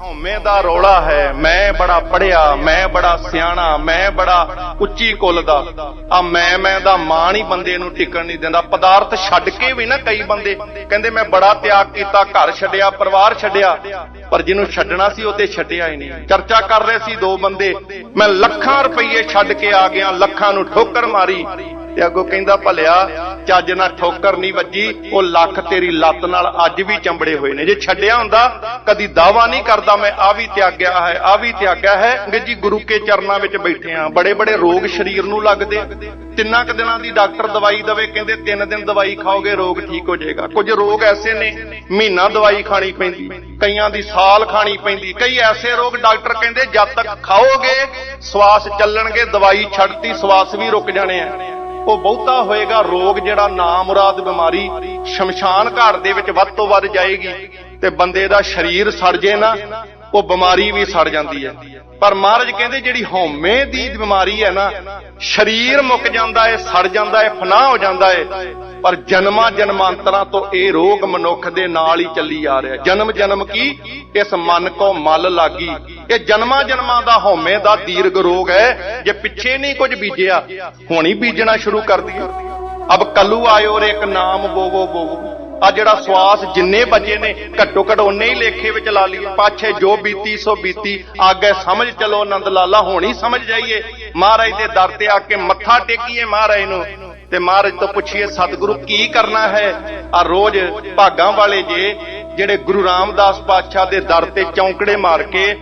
ਹਉਮੈ ਦਾ ਰੋਲਾ ਹੈ। ਮੈਂ ਬੜਾ ਪੜਿਆ ਮੈਂ ਬੜਾ ਸਿਆਣਾ, ਮੈਂ ਬੜਾ ਉੱਚੀ ਕੁੱਲ ਦਾ। ਆ ਮੈਂ ਮੈਂ ਦਾ ਮਾਣ ਹੀ ਬੰਦੇ ਨੂੰ ਟਿਕਣ ਨਹੀਂ ਦਿੰਦਾ। ਪਦਾਰਥ ਛੱਡ ਕੇ ਵੀ ਨਾ ਕਈ ਬੰਦੇ ਕਹਿੰਦੇ ਮੈਂ ਬੜਾ ਤਿਆਗ ਕੀਤਾ, ਘਰ ਛੱਡਿਆ, ਪਰਿਵਾਰ ਛੱਡਿਆ। ਪਰ ਜਿਹਨੂੰ ਛੱਡਣਾ ਸੀ, ਉਹ ਤੇ ਛੱਡਿਆ ਹੀ ਨਹੀਂ। ਚਰਚਾ ਕਰ ਰਹੇ ਸੀ ਦੋ ਬੰਦੇ। ਮੈਂ ਲੱਖਾਂ ਰੁਪਏ ਛੱਡ ਕੇ ਆ ਗਿਆ, ਲੱਖਾਂ ਨੂੰ ਠੋਕਰ ਮਾਰੀ। ਤੇ ਅੱਗੋਂ ਕਹਿੰਦਾ ਭਲਿਆ, ਚੱਜ ਨਾਲ ਠੋਕਰ ਨਹੀਂ ਵੱਜੀ, ਉਹ ਲੱਖ ਤੇਰੀ ਲੱਤ ਨਾਲ ਅੱਜ ਵੀ ਚੰਬੜੇ ਹੋਏ ਨੇ। ਜੇ ਛੱਡਿਆ ਹੁੰਦਾ, ਕਦੀ ਦਾਵਾ ਨਹੀਂ ਕਰਦਾ ਮੈਂ ਆ ਵੀ ਤਿਆਗਿਆ ਹੈ ਆ ਵੀ ਤਿਆਗਿਆ ਹੈ। ਅੰਗਰੇਜ਼ੀ ਗੁਰੂ ਕੇ ਚਰਨਾਂ ਵਿੱਚ ਬੈਠੇ ਆ ਬੜੇ ਬੜੇ ਰੋਗ ਸਰੀਰ ਨੂੰ ਲੱਗਦੇ। ਤਿੰਨਾਂ ਕੁ ਦਿਨਾਂ ਦੀ ਡਾਕਟਰ ਦਵਾਈ ਦਵੇ, ਕਹਿੰਦੇ ਤਿੰਨ ਦਿਨ ਦਵਾਈ ਖਾਓਗੇ, ਰੋਗ ਠੀਕ ਹੋ ਜਾਏਗਾ। ਕੁਝ ਰੋਗ ਐਸੇ ਨੇ, ਮਹੀਨਾ ਦਵਾਈ ਖਾਣੀ ਪੈਂਦੀ, ਕਈਆਂ ਦੀ ਸਾਲ ਖਾਣੀ ਪੈਂਦੀ। ਕਈ ਐਸੇ ਰੋਗ ਡਾਕਟਰ ਕਹਿੰਦੇ ਜਦ ਤੱਕ ਖਾਓਗੇ, ਸਵਾਸ ਚੱਲਣਗੇ, ਦਵਾਈ ਛੱਡਤੀ, ਸਵਾਸ ਵੀ ਰੁਕ ਜਾਣੇ ਆ। ਉਹ ਬਹੁਤਾ ਹੋਏਗਾ ਰੋਗ ਜਿਹੜਾ ਨਾਮੁਰਾਦ ਬਿਮਾਰੀ ਸ਼ਮਸ਼ਾਨ ਘਾਟ ਦੇ ਵਿੱਚ ਵੱਧ ਤੋਂ ਵੱਧ ਜਾਏਗੀ ਤੇ ਬੰਦੇ ਦਾ ਸਰੀਰ ਸੜ ਜੇ ਨਾ, ਉਹ ਬਿਮਾਰੀ ਵੀ ਸੜ ਜਾਂਦੀ ਹੈ। ਪਰ ਮਹਾਰਾਜ ਕਹਿੰਦੇ ਜਿਹੜੀ ਹਉਮੈ ਦੀ ਬਿਮਾਰੀ ਹੈ ਨਾ, ਸਰੀਰ ਮੁੱਕ ਜਾਂਦਾ ਹੈ, ਸੜ ਜਾਂਦਾ ਹੈ, ਫਨਾਹ ਹੋ ਜਾਂਦਾ ਹੈ, ਪਰ ਜਨਮਾਂ ਜਨਮਾਂਤਰਾਂ ਤੋਂ ਇਹ ਰੋਗ ਮਨੁੱਖ ਦੇ ਨਾਲ ਹੀ ਚੱਲੀ ਆ ਰਿਹਾ ਜਨਮ ਜਨਮ ਕੀ? ਇਸ ਮਨ ਕੋ ਮਲ ਲਾਗੀ। ਇਹ ਜਨਮਾਂ ਜਨਮਾਂ ਦਾ ਹਉਮੈ ਦਾ ਦੀਰਗ ਰੋਗ ਹੈ, ਜੇ ਪਿੱਛੇ ਨਹੀਂ ਕੁਝ ਬੀਜਿਆ, ਹੁਣ ਹੀ ਬੀਜਣਾ ਸ਼ੁਰੂ ਕਰ ਦਿਆ ਅਬ ਕੱਲੂ ਆਇਓ ਰੇ ਇੱਕ ਨਾਮ ਬੋਵੋ ਬੋਵੋ ਆ ਜਿਹੜਾ ਸਵਾਸ ਜਿੰਨੇ ਬਚੇ ਨੇ ਘੱਟੋ ਘੱਟ ਉਹਨੇ ਹੀ ਲੇਖੇ ਵਿੱਚ ਲਾ ਲਈਏ। ਪਾਛੇ ਜੋ ਬੀਤੀ, ਸੋ ਬੀਤੀ। ਆਗੇ ਸਮਝ ਚਲੋ ਆਨੰਦ ਲਾਲਾ, ਹੋਣੀ ਸਮਝ ਜਾਈਏ। ਮਹਾਰਾਜ ਦੇ ਦਰ ਤੇ ਆ ਕੇ ਮੱਥਾ ਟੇਕੀਏ ਮਹਾਰਾਜ ਨੂੰ। ਤੇ ਮਹਾਰਾਜ ਤੋਂ ਪੁੱਛੀਏ, ਸਤਿਗੁਰੂ ਕੀ ਕਰਨਾ ਹੈ? ਆ ਰੋਜ਼ ਭਾਗਾਂ ਵਾਲੇ ਜੇ, ਜਿਹੜੇ ਗੁਰੂ ਰਾਮਦਾਸ ਪਾਤਸ਼ਾਹ ਦੇ ਦਰ ਤੇ ਚੌਂਕੜੇ ਮਾਰ ਕੇ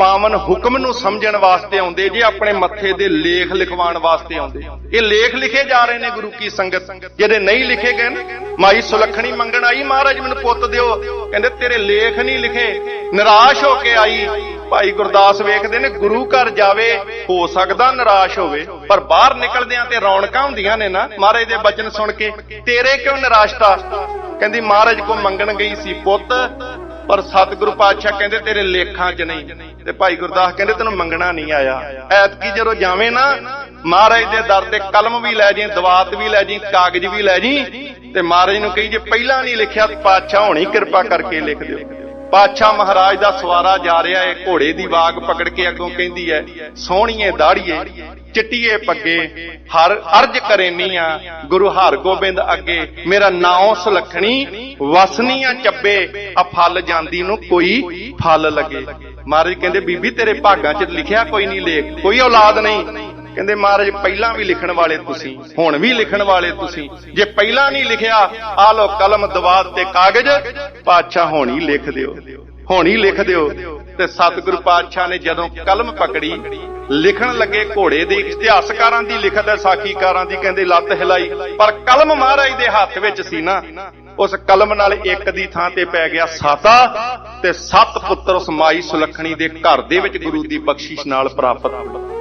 ਪਾਵਨ ਹੁਕਮ ਨੂੰ ਸਮਝਣ ਵਾਸਤੇ ਆਉਂਦੇ, ਜੇ ਆਪਣੇ ਮੱਥੇ ਦੇ ਲੇਖ ਲਿਖਵਾਉਣ ਵਾਸਤੇ ਆਉਂਦੇ। ਇਹ ਲੇਖ ਲਿਖੇ ਜਾ ਰਹੇ ਨੇ ਗੁਰੂ ਕੀ ਸੰਗਤ। ਜਿਹੜੇ ਨਹੀਂ ਲਿਖੇ ਗਏ ਨੇ, ਮਾਈ ਸੁਲੱਖਣੀ ਮੰਗਣ ਆਈ, ਮਹਾਰਾਜ ਮੈਨੂੰ ਪੁੱਤ ਦਿਓ। ਕਹਿੰਦੇ, ਤੇਰੇ ਲੇਖ ਨਹੀਂ ਲਿਖੇ। ਨਿਰਾਸ਼ ਹੋ ਕੇ ਆਈ। ਭਾਈ ਗੁਰਦਾਸ ਵੇਖਦੇ ਨੇ, ਗੁਰੂ ਘਰ ਜਾਵੇ, ਹੋ ਸਕਦਾ ਨਿਰਾਸ਼ ਹੋਵੇ, ਪਰ ਬਾਹਰ ਨਿਕਲਦਿਆਂ ਤੇ ਰੌਣਕਾਂ ਹੁੰਦੀਆਂ ਨੇ ਨਾ। ਮਹਾਰਾਜ ਦੇ ਬਚਨ ਸੁਣ ਕੇ, ਤੇਰੇ ਕਿਉਂ ਨਿਰਾਸ਼ਤਾ? ਕਹਿੰਦੀ, ਮਹਾਰਾਜ ਕੋ ਮੰਗਣ ਗਈ ਸੀ ਪੁੱਤ। ਪਰ ਸਤਿਗੁਰੂ ਪਾਤਸ਼ਾਹ ਕਹਿੰਦੇ ਤੇਰੇ ਲੇਖਾਂ 'ਚ ਨਹੀਂ। ਤੇ ਭਾਈ ਗੁਰਦਾਸ ਕਹਿੰਦੇ ਤੈਨੂੰ ਮੰਗਣਾ ਨਹੀਂ ਆਇਆ। ਐਤਕੀ ਜਦੋਂ ਜਾਵੇਂ ਨਾ, ਮਹਾਰਾਜ ਦੇ ਦਰ ਤੇ ਕਲਮ ਵੀ ਲੈ ਜੀ ਦਵਾਤ ਵੀ ਲੈ ਜੀ ਕਾਗਜ਼ ਵੀ ਲੈ ਜੀ ਤੇ ਮਹਾਰਾਜ ਨੂੰ ਕਹੀ ਜੇ ਪਹਿਲਾਂ ਨਹੀਂ ਲਿਖਿਆ, ਪਾਤਸ਼ਾਹ ਹੋਣੀ ਕਿਰਪਾ ਕਰਕੇ ਲਿਖ ਦਿਓ। ਪਾਤਸ਼ਾਹ ਮਹਾਰਾਜ ਦਾ ਸਵਾਰਾ ਜਾ ਰਿਹਾ ਏ, ਘੋੜੇ ਦੀ ਵਾਗ ਪਕੜ ਕੇ ਅੱਗੋਂ ਕਹਿੰਦੀ ਐ ਸੋਹਣੀਏ ਦਾੜੀਏ, ਚਿੱਟੀਏ ਪੱਗੇ, ਹਰ ਅਰਜ ਕਰੇਨੀਆਂ ਗੁਰੂ ਹਰਗੋਬਿੰਦ ਅੱਗੇ, ਮੇਰਾ ਨਾਉ ਸੁਲੱਖਣੀ ਵਸਨੀਆਂ ਚੱਬੇ, ਆ ਫਲ ਜਾਂਦੀ ਨੂੰ ਕੋਈ ਫਲ ਲੱਗੇ। ਮਹਾਰਾਜ ਕਹਿੰਦੇ, ਬੀਬੀ ਤੇਰੇ ਭਾਗਾਂ 'ਚ ਲਿਖਿਆ ਕੋਈ ਨਹੀਂ ਲੇਖ, ਕੋਈ ਔਲਾਦ ਨਹੀਂ। ਕਹਿੰਦੇ, ਮਹਾਰਾਜ, ਪਹਿਲਾਂ ਵੀ ਲਿਖਣ ਵਾਲੇ ਤੁਸੀਂ, ਹੁਣ ਵੀ ਲਿਖਣ ਵਾਲੇ ਤੁਸੀਂ। ਜੇ ਪਹਿਲਾਂ ਨਹੀਂ ਲਿਖਿਆ, ਆ ਲੋ ਕਲਮ ਦਵਾਤ ਤੇ ਕਾਗਜ਼ ਪਾਤਸ਼ਾਹ ਹੋਣੀ ਲਿਖ ਦਿਓ। ਹੋਣੀ ਲਿਖ ਦਿਓ ਤੇ ਸਤਿਗੁਰੂ ਪਾਤਸ਼ਾਹ ਨੇ ਜਦੋਂ ਕਲਮ ਪਕੜੀ, ਲਿਖਣ ਲੱਗੇ ਘੋੜੇ ਦੇ, ਇਤਿਹਾਸਕਾਰਾਂ ਦੀ, ਲਿਖਤ ਹੈ, ਸਾਖੀਕਾਰਾਂ ਦੀ, ਕਹਿੰਦੇ ਲੱਤ ਹਿਲਾਈ। ਪਰ ਕਲਮ ਮਹਾਰਾਜ ਦੇ ਹੱਥ ਵਿੱਚ ਸੀ ਨਾ, ਉਸ ਕਲਮ ਨਾਲ ਇੱਕ ਦੀ ਥਾਂ ਤੇ ਪੈ ਗਿਆ ਸਾਤਾ ਤੇ ਸੱਤ ਪੁੱਤਰ ਉਸ ਮਾਈ ਸੁਲੱਖਣੀ ਦੇ ਘਰ ਦੇ ਵਿੱਚ ਗੁਰੂ ਦੀ ਬਖਸ਼ਿਸ਼ ਨਾਲ ਪ੍ਰਾਪਤ ਹੋਏ।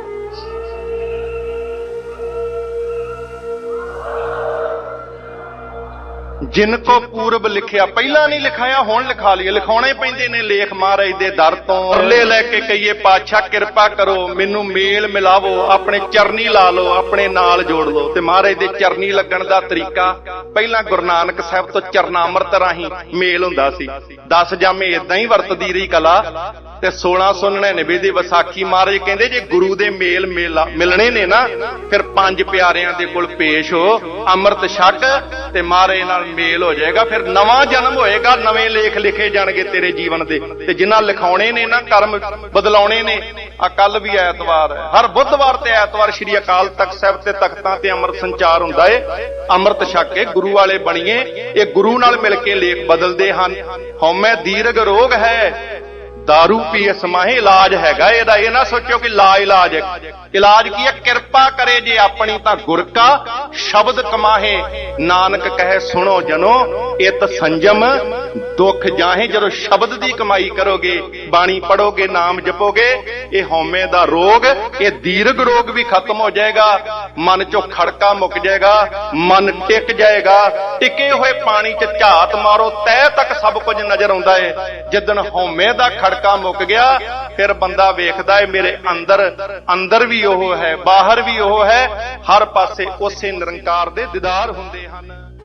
ਜਿਨ ਕੋ ਪੂਰਬ ਲਿਖਿਆ, ਪਹਿਲਾਂ ਨਹੀਂ ਲਿਖਾਇਆ, ਹੁਣ ਲਿਖਾ ਲਈਏ। ਲਿਖਾਉਣੇ ਪੈਂਦੇ ਨੇ ਲੇਖ ਮਹਾਰਾਜ ਦੇ ਦਰ ਤੋਂ। ਅਰਲੇ ਲੈ ਕੇ ਕਹੀਏ, ਪਾਤਸ਼ਾਹ, ਕਿਰਪਾ ਕਰੋ, ਮੈਨੂੰ ਮੇਲ ਮਿਲਾਵੋ, ਆਪਣੇ ਚਰਨੀ ਲਾ ਲਓ, ਆਪਣੇ ਨਾਲ ਜੋੜ ਲਓ। ਤੇ ਮਹਾਰਾਜ ਦੇ ਚਰਨੀ ਲੱਗਣ ਦਾ ਤਰੀਕਾ, ਪਹਿਲਾਂ ਗੁਰੂ ਨਾਨਕ ਸਾਹਿਬ ਤੋਂ ਚਰਨਾਮਰਤ ਰਾਹੀਂ ਮੇਲ ਹੁੰਦਾ ਸੀ। 10 ਜਾਮੇ ਇਦਾਂ ਹੀ ਵਰਤਦੀ ਰਹੀ ਕਲਾ, ਤੇ 1699 ਦੀ ਵਿਸਾਖੀ ਮਹਾਰਾਜ ਕਹਿੰਦੇ, ਜੇ ਗੁਰੂ ਦੇ ਮੇਲ ਮੇਲਾ ਮਿਲਣੇ ਨੇ ਨਾ, ਫਿਰ ਪੰਜ ਪਿਆਰਿਆਂ ਦੇ ਕੋਲ ਪੇਸ਼ ਹੋ, ਅੰਮ੍ਰਿਤ ਛਕ ਤੇ ਮਹਾਰਾਜ ਨਾਲ ਮੇਲ ਹੋ ਜਾਏਗਾ। ਫਿਰ ਨਵਾਂ ਜਨਮ ਹੋਏਗਾ, ਨਵੇਂ ਲੇਖ ਲਿਖੇ ਜਾਣਗੇ ਤੇਰੇ ਜੀਵਨ ਦੇ। ਤੇ ਜਿਨ੍ਹਾਂ ਲਿਖਾਉਣੇ ਨੇ ਨਾ, ਕਰਮ ਬਦਲਾਉਣੇ ਨੇ, ਆ ਕੱਲ ਵੀ ਐਤਵਾਰ ਹੈ। ਹਰ ਬੁੱਧਵਾਰ ਤੇ ਐਤਵਾਰ ਸ੍ਰੀ ਅਕਾਲ ਤਖਤ ਸਾਹਿਬ ਤੇ ਤਖਤਾਂ ਤੇ ਅੰਮ੍ਰਿਤ ਸੰਚਾਰ ਹੁੰਦਾ ਏ। ਅੰਮ੍ਰਿਤ ਛਕ ਕੇ ਗੁਰੂ ਵਾਲੇ ਬਣੀਏ। ਇਹ ਗੁਰੂ ਨਾਲ ਮਿਲ ਕੇ ਲੇਖ ਬਦਲਦੇ ਹਨ। ਹਉਮੈ ਦੀਰਗ ਰੋਗ ਹੈ। दारू ਪੀਏ ਸਮਾਹੇ ਇਲਾਜ ਹੈਗਾ ਇਹਦਾ ਇਹ ਨਾ ਸੋਚੋ ਕਿ ਲਾ ਇਲਾਜ ਹੈ ਇਲਾਜ ਕੀ ਹੈ ਕਿਰਪਾ ਕਰੇ ਜੇ ਆਪਣੀ ਤਾਂ ਗੁਰ ਕਾ ਸ਼ਬਦ ਕਮਾਹੇ ਨਾਨਕ ਕਹੇ ਸੁਣੋ ਜਨੋ ਇਤ ਸੰਜਮ ਦੁੱਖ ਜਾਹੇ ਜਦੋਂ ਸ਼ਬਦ ਦੀ ਕਮਾਈ ਕਰੋਗੇ ਬਾਣੀ ਪੜੋਗੇ ਨਾਮ ਜਪੋਗੇ ਇਹ ਹਉਮੈ ਦਾ ਰੋਗ ਇਹ ਦੀਰਘ ਰੋਗ ਵੀ ਖਤਮ ਹੋ ਜਾਏਗਾ ਮਨ ਚੋਂ ਖੜਕਾ ਮੁੱਕ ਜਾਏਗਾ ਮਨ ਟਿਕ ਜਾਏਗਾ ਟਿਕੇ ਹੋਏ ਪਾਣੀ 'ਚ ਝਾਤ ਮਾਰੋ ਤੈ ਤੱਕ ਸਭ ਕੁਝ ਨਜ਼ਰ ਆਉਂਦਾ ਏ ਜਿੱਦਣ ਹਉਮੈ ਦਾ ਖੜਕਾ ਮੁੱਕ ਗਿਆ, ਫਿਰ ਬੰਦਾ ਵੇਖਦਾ ਏ ਮੇਰੇ ਅੰਦਰ ਅੰਦਰ ਵੀ ਉਹ ਹੈ, ਬਾਹਰ ਵੀ ਉਹ ਹੈ, ਹਰ ਪਾਸੇ ਉਸੇ ਨਿਰੰਕਾਰ ਦੇ ਦੀਦਾਰ ਹੁੰਦੇ ਹਨ।